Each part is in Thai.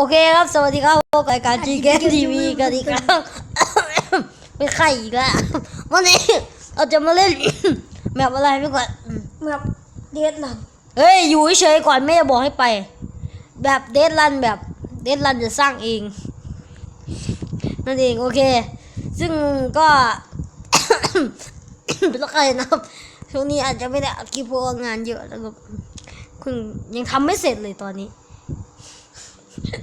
โอเคครับ สวัสดีครับพบกับรายการจีเกมทีวีกันอีกครั้งไม่ไข่อีกแล้ววันนี้เราจะมาเล่นแมปอะไรพี่ก่อนอืมแบบเดดลันเฮ้ย อยู่เฉยๆก่อนไม่ได้บอกให้ไป แบบเดดรันแบบเดดรันจะสร้างเอง นั่นเองโอเค ซึ่งก็เป็นละกันนะครับช่วงนี้อาจจะไม่ได้อัดคลิปเพราะว่างานเยอะแล้วก็เพิ่งยังทำไม่เสร็จเลยตอนนี้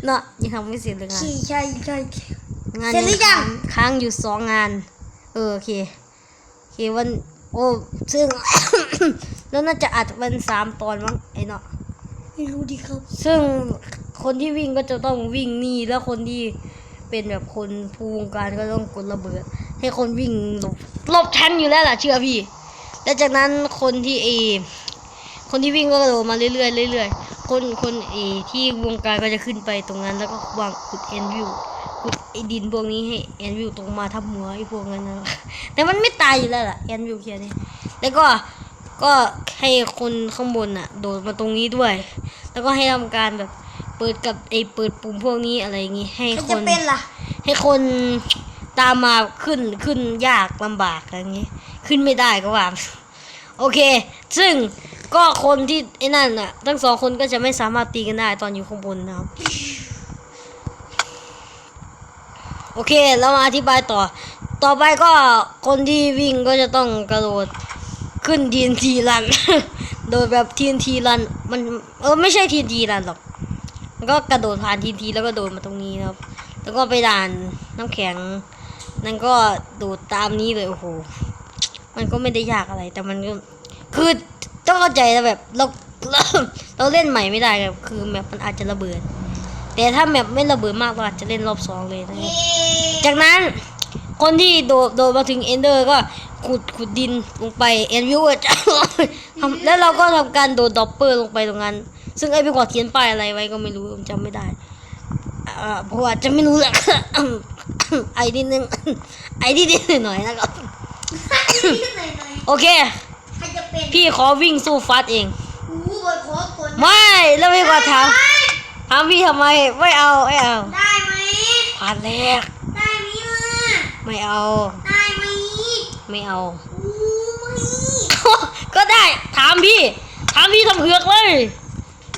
เนาะยังทำไม่เสร็จเลยงานใช่ใช่ใช่งานเสร็จหรือยังค้าค้างอยู่สองงาน เออโอเคโอเควันโอ้ซึ่ง แล้วน่าจะอัดวันสามตอนมั้งไอ้เนาะไม่รู้ดีครับ ซึ่งคนที่วิ่งก็จะต้องวิ่งหนี่แล้วคนที่เป็นแบบคนภูวงการก็ต้องกดระเบิด ให้คนวิ่งหลบหลบทันอยู่แล้วล่ะเชื่อพี่ แล้วจากนั้นคนที่เอคนที่วิ่งก็กระโดดมาเรื่อยๆเรื่อยๆ คนคนเอที่วงการก็จะขึ้นไปตรงนั้นแล้วก็วางขุดแอนวิวขุดไอ้ดินพวกนี้ให้แอนวิวตรงมาทับหัวไอ้พวกนั้นนะแต่มันไม่ตายอยู่แล้วล่ะแอนวิวเคียนี่แล้วก็ก็ให้คนข้างบนน่ะ โดดมาตรงนี้ด้วย แล้วก็ให้ทำการแบบเปิดกับไอ้เปิดปุ่มพวกนี้อะไรอย่างงี้ให้ใครคจะนเป็นล่ะให้คนตามมาขึ้นขึ้นยากลำบากอะไรอย่างงี้ ขึ้นไม่ได้ก็ว่า โอเค ซึ่ง ก็คนที่ไอ้นั่นน่ะ ทั้งสองคนก็จะไม่สามารถตีกันได้ตอนอยู่ข้างบนนะครับ โอเคเรามาอธิบายต่อ ต่อไปก็คนที่วิ่งก็จะต้องกระโดดขึ้นทีนทีรัน โดยแบบทีนทีรันมันเออไม่ใช่ทีนทีรันหรอก มันก็กระโดดผ่านทีนทีแล้วก็โดดมาตรงนี้นะครับ แล้วก็ไปด่านน้ำแข็ง นั่นก็โดดตามนี้เลยโอ้โห มันก็ไม่ได้ยากอะไรแต่มันก็คือ ต้องเข้าใจนะแบบเราเราเราเล่นใหม่ไม่ได้ครับคือแมปมันอาจจะระเบิด แต่ถ้าแมปไม่ระเบิดมากเราอาจจะเล่นรอบสองเลยนะครับจากนั้นคนที่โดดโดดมาถึงเอนเดอร์ก็ขุดขุดดินลงไปเอ็นวิวจะทำแล้วเราก็ทำการโดดดอปเปอร์ลงไปตรงนั้น ซึ่งไอ้พี่กอดเขียนป้ายอะไรไว้ก็ไม่รู้ผมจำไม่ได้อ่าเพราะว่าจะไม่รู้แหละไอ้นิดนึงไอ้นิดนิดหน่อยๆนะครับหน่อยหน่อยโอเคใครจะ เป็นพี่ขอวิ่งสู้ฟัดเองอู้บอยขอกดไม่แล้วพี่กอดถามถามพี่ทำไมไม่เอาไม่เอาได้ไหมผ่านแรกได้ไหมล่ะไม่เอา ได้ไหมไม่เอา อู้ไม่ก็ได้ถามพี่ ถามพี่ทำเผือกเลย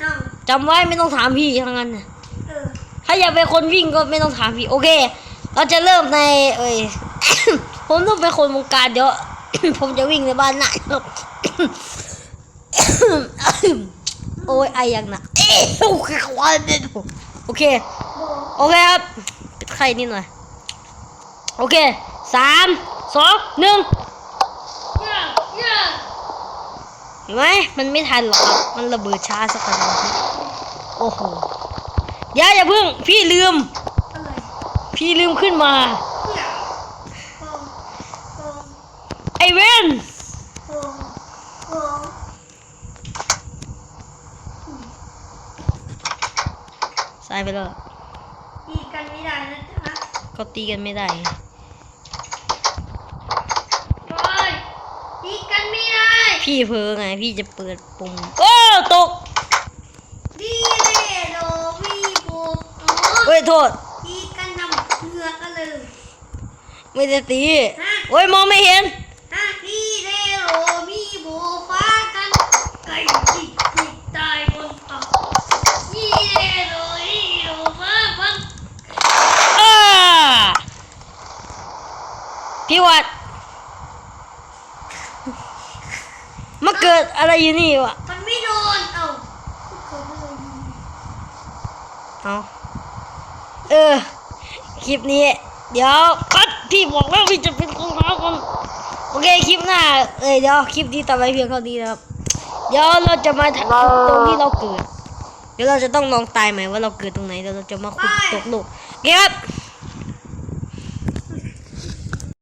เอาจำไว้ไม่ต้องถามพี่ทั้งนั้นน่ะเออถ้าอยากเป็นคนวิ่งก็ไม่ต้องถามพี่ โอเค เราจะเริ่มใน เอ้ย ผมต้องเป็นคนวงการเดี๋ยว ผมจะวิ่งในบ้านหนัก โอ้ยไอยังนะเอ้ยโอเคควายเด็ดโอเค โอเคครับปิดไข่นิดหน่อย โอเคสามสองหนึ่งเห็นไหมมันไม่ทันหรอกครับ มันระเบิดช้าสักขนาดนี้โอ้โหเดี๋ยวอย่าเพิ่ง พี่ลืม พี่ลืมขึ้นมา ไอเวน โป่งโป่ง สายไปแล้วตีกันไม่ได้นะจ๊ะก็ตีกันไม่ได้บอยตีกันไม่ได้ พี่เพอไงพี่จะเปิดปุ่มโอ้ตกดีเลยโดมีโบอ๋อเฮ้ยโทษตีกันทำเหงือกกันเลย ไม่ได้ตีโอ้ยมองไม่เห็น ฮะดีเลยโดมีโบฟ้ากันไก่จิกจิกตายบนตักดีเลยโดมีโบฟ้าพัน อ้า พี่วัดมาเกิดอะไรอยู่นี่วะมันไม่โดน เอ้าเขาไม่โดนเอาเออ คลิปนี้ เดี๋ยวคัดพี่บอกแล้วพี่จะเป็นคนหาคนโอเคคลิปหน้าเอ้ยเดี๋ยวคลิปนี้ต่อไปเพียงเท่านี้นะครับ เดี๋ยวเราจะมาถามตรงที่เราเกิด เดี๋ยวเราจะต้องลองตายใหม่ว่าเราเกิดตรงไหนเดี๋ยวเราจะมาขุดตกโลกโอเคครับ